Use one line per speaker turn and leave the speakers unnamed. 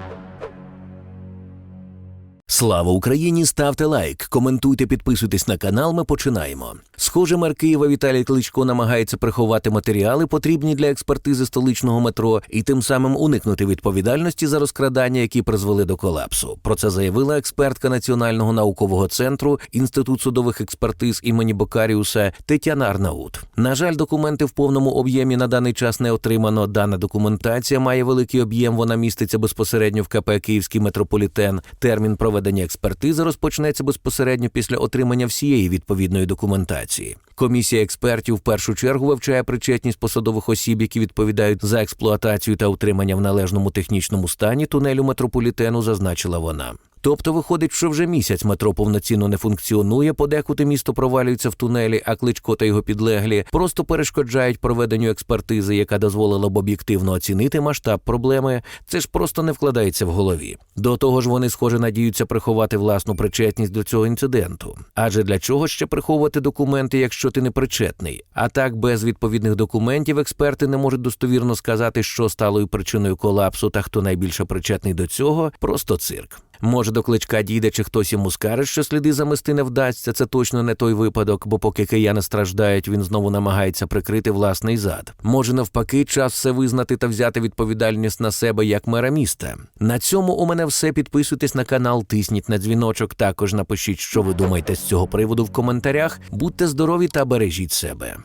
Thank you. Слава Україні! Ставте лайк, коментуйте, підписуйтесь на канал. Ми починаємо. Схоже, мер Києва Віталій Кличко намагається приховати матеріали, потрібні для експертизи столичного метро, і тим самим уникнути відповідальності за розкрадання, які призвели до колапсу. Про це заявила експертка Національного наукового центру Інститут судових експертиз імені Бокаріуса Тетяна Арнаут. На жаль, документи в повному об'ємі на даний час не отримано. Дана документація має великий об'єм. Вона міститься безпосередньо в КП Київський метрополітен. Термін проведення експертизи розпочнеться безпосередньо після отримання всієї відповідної документації. Комісія експертів в першу чергу вивчає причетність посадових осіб, які відповідають за експлуатацію та утримання в належному технічному стані тунелю метрополітену, зазначила вона. Тобто виходить, що вже місяць метро повноцінно не функціонує, подекуди місто провалюється в тунелі, а кличко та його підлеглі просто перешкоджають проведенню експертизи, яка дозволила б об'єктивно оцінити масштаб проблеми. Це ж просто не вкладається в голові. До того ж, вони схоже надіються приховати власну причетність до цього інциденту. Адже для чого ще приховувати документи, якщо ти не причетний? А так, без відповідних документів експерти не можуть достовірно сказати, що стало причиною колапсу та хто найбільше причетний до цього, просто цирк. Може, до кличка дійде, чи хтось йому скаже, що сліди замести не вдасться. Це точно не той випадок, бо поки кияни страждають, він знову намагається прикрити власний зад. Може, навпаки, час все визнати та взяти відповідальність на себе як мера міста. На цьому у мене все. Підписуйтесь на канал, тисніть на дзвіночок. Також напишіть, що ви думаєте з цього приводу в коментарях. Будьте здорові та бережіть себе.